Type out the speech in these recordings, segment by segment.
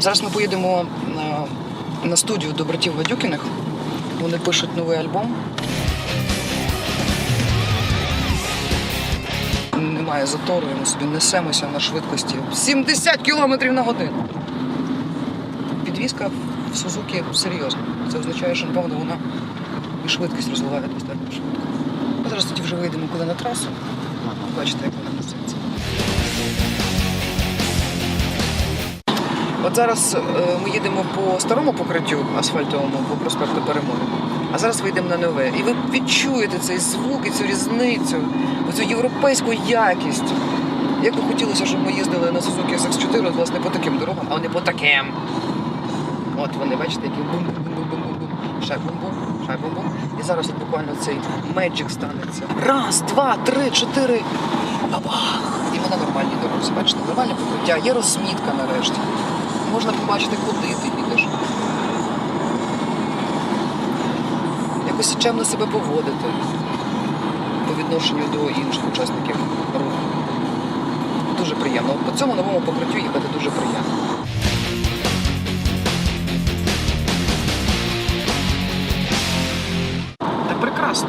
Зараз ми поїдемо на, на студію до братів Гадюкіних. Вони пишуть новий альбом. Немає затору, ми собі несемося на швидкості 70 км на годину. Підвізка в Сузукі серйозна. Це означає, що напевно вона і швидкість розвиває достатньо швидко. Ми зараз тоді вже вийдемо коли на трасу. Бачите, як вона От зараз е, ми їдемо по старому покриттю асфальтовому по проспекту Перемоги. А зараз вийдемо на нове. І ви відчуєте цей звук і цю різницю, оцю європейську якість. Як би хотілося, щоб ми їздили на Suzuki SX4, от, власне, по таким дорогам, а не по таким. От вони, бачите, які бум-бум-бум-бум-бум-бум. Ще бум-бум, ще бум-бум. І зараз от буквально цей меджик станеться. Раз, два, три, чотири. Бабах! І вона нормальні дорозі. Бачите, нормальне покриття, є розмітка нарешті. Можна побачити, куди ти їдеш. Якось чемно себе поводити по відношенню до інших учасників руху. Дуже приємно. По цьому новому покриттю їхати дуже приємно. Так прекрасно.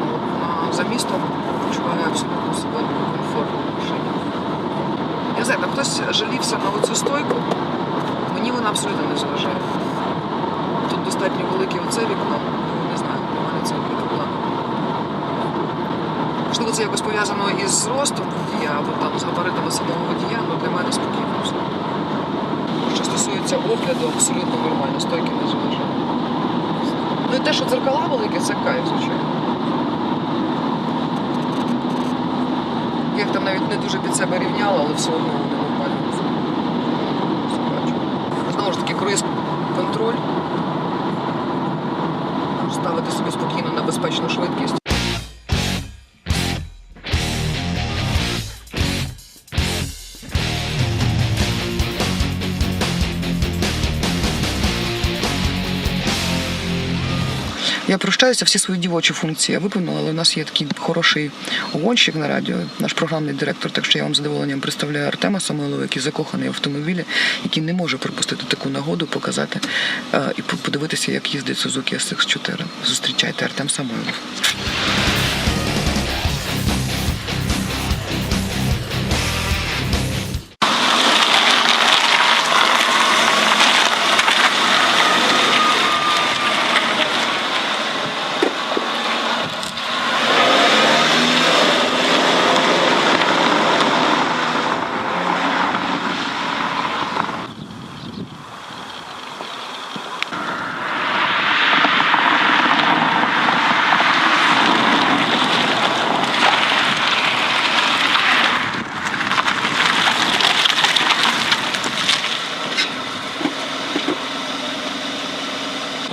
За містом почуваю абсолютно себе комфортно в. Я знаю, там хтось жалівся на оцю стойку. Мені вона абсолютно не заважає. Тут достатньо велике оце вікно. Не знаю, для мене це буде план. Можливо, це якось пов'язано із зростом водія або там з габаритами самого водія, але для мене спокійно все. Що стосується огляду, абсолютно нормально, стойки не заважає. Ну і те, що дзеркала великі, це кайф, звичайно. Я їх там навіть не дуже під себе рівняла, але все одно вони нормально. Все бачу. Знову ж таки, круїз контроль. Ставити собі спокійно на безпечну швидкість. Я прощаюся, всі свої дівочі функції я виповнила, але у нас є такий хороший гонщик на радіо, наш програмний директор. Так що я вам задоволенням представляю Артема Самойлова, який закоханий в автомобілі, який не може пропустити таку нагоду, показати е, і по- подивитися, як їздить Suzuki SX4. Зустрічайте Артем Самойлов.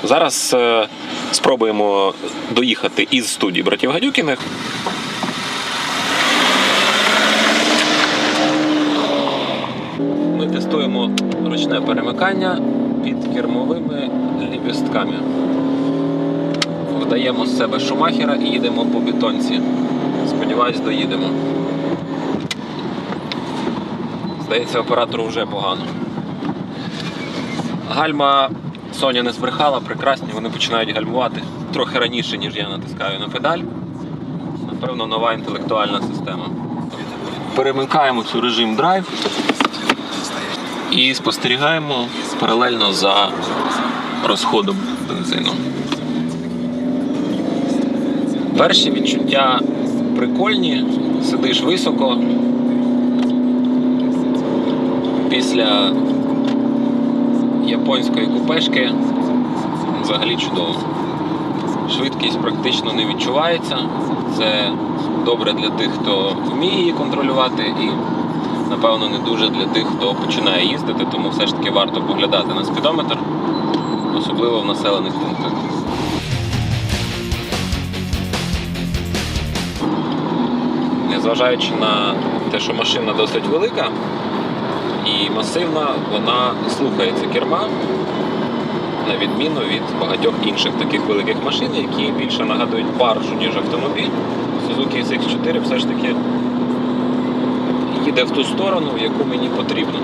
Зараз е, спробуємо доїхати із студії братів Гадюкіних. Ми тестуємо ручне перемикання під кермовими ліпістками. Вдаємо з себе шумахера і їдемо по бетонці. Сподіваюсь, доїдемо. Здається, оператору вже погано. Гальма Соня не збрехала, прекрасні, вони починають гальмувати трохи раніше, ніж я натискаю на педаль. Напевно, нова інтелектуальна система. Перемикаємо цю режим драйв і спостерігаємо паралельно за розходом бензину. Перші відчуття прикольні, сидиш високо. Після японської купешки взагалі чудово. Швидкість практично не відчувається. Це добре для тих, хто вміє її контролювати, і напевно не дуже для тих, хто починає їздити, тому все ж таки варто поглядати на спідометр, особливо в населених пунктах. Незважаючи на те, що машина досить велика, і масивна, вона слухається керма, на відміну від багатьох інших таких великих машин, які більше нагадують баржу, ніж автомобіль. Suzuki SX4 все ж таки їде в ту сторону, в яку мені потрібно.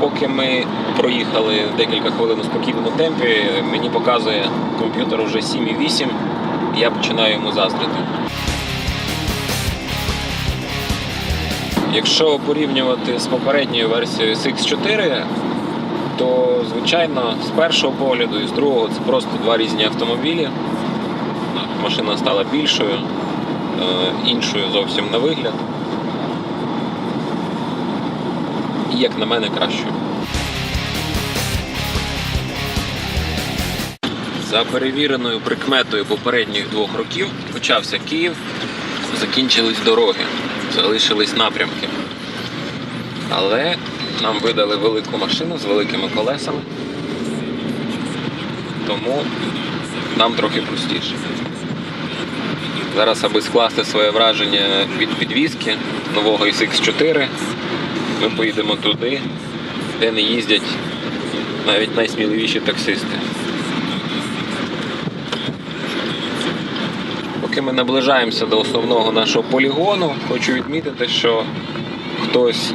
Поки ми проїхали декілька хвилин у спокійному темпі, мені показує комп'ютер уже 7,8, і я починаю йому заздрити. Якщо порівнювати з попередньою версією SX4, то звичайно з першого погляду і з другого це просто два різні автомобілі. Машина стала більшою, е, іншою зовсім на вигляд. І як на мене кращою. За перевіреною прикметою попередніх двох років почався Київ, закінчились дороги, залишились напрямки. Але нам видали велику машину з великими колесами, тому нам трохи простіше. Зараз, аби скласти своє враження від підвізки нового SX4, ми поїдемо туди, де не їздять навіть найсміливіші таксисти. Поки ми наближаємося до основного нашого полігону, хочу відмітити, що хтось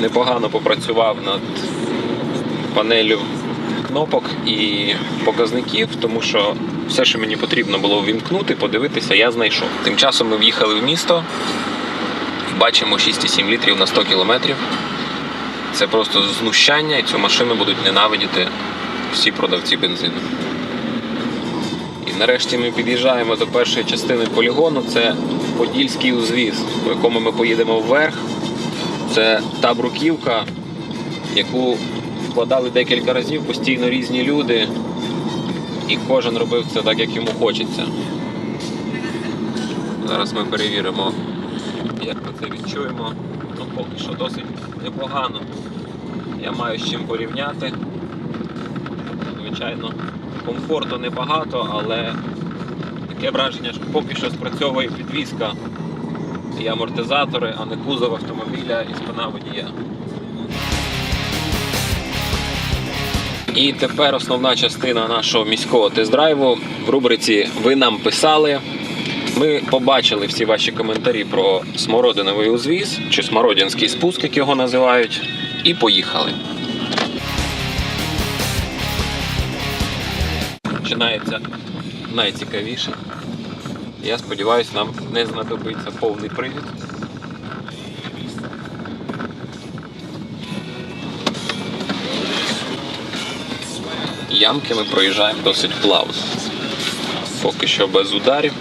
непогано попрацював над панелю кнопок і показників, тому що все, що мені потрібно було ввімкнути, подивитися, я знайшов. Тим часом ми в'їхали в місто, бачимо 6,7 літрів на 100 кілометрів. Це просто знущання, і цю машину будуть ненавидіти всі продавці бензину. Нарешті ми під'їжджаємо до першої частини полігону. Це Подільський узвіз, по якому ми поїдемо вверх. Це та бруківка, яку вкладали декілька разів постійно різні люди, і кожен робив це так, як йому хочеться. Зараз ми перевіримо, як ми це відчуємо. Ну, поки що досить непогано. Я маю з чим порівняти. Звичайно, комфорту небагато, але таке враження, що поки що спрацьовує підвізка і амортизатори, а не кузов автомобіля і спина водія. І тепер основна частина нашого міського тест-драйву в рубриці Ви нам писали. Ми побачили всі ваші коментарі про смородиновий узвіз чи смородинський спуск, як його називають, і поїхали. Починається найцікавіше. Я сподіваюся, нам не знадобиться повний привід. Ямки ми проїжджаємо досить плавно. Поки що без ударів.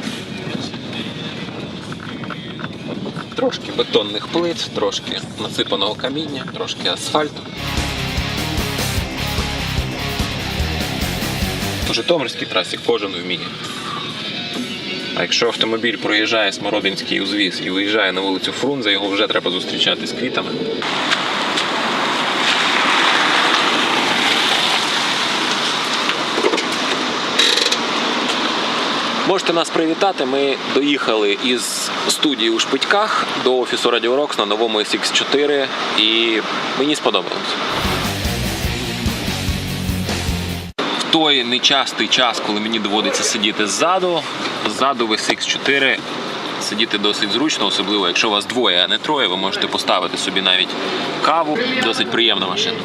Трошки бетонних плит, трошки насипаного каміння, трошки асфальту. Житомирській трасі кожен вміє. А якщо автомобіль проїжджає Смородинський узвіз і виїжджає на вулицю Фрунзе, його вже треба зустрічати з квітами. Можете нас привітати. Ми доїхали із студії у Шпитьках до офісу Radio Rocks на новому SX4 і мені сподобалось. Той нечастий час, коли мені доводиться сидіти ззаду, ззаду в SX4 сидіти досить зручно, особливо якщо вас двоє, а не троє, ви можете поставити собі навіть каву. Досить приємна машина.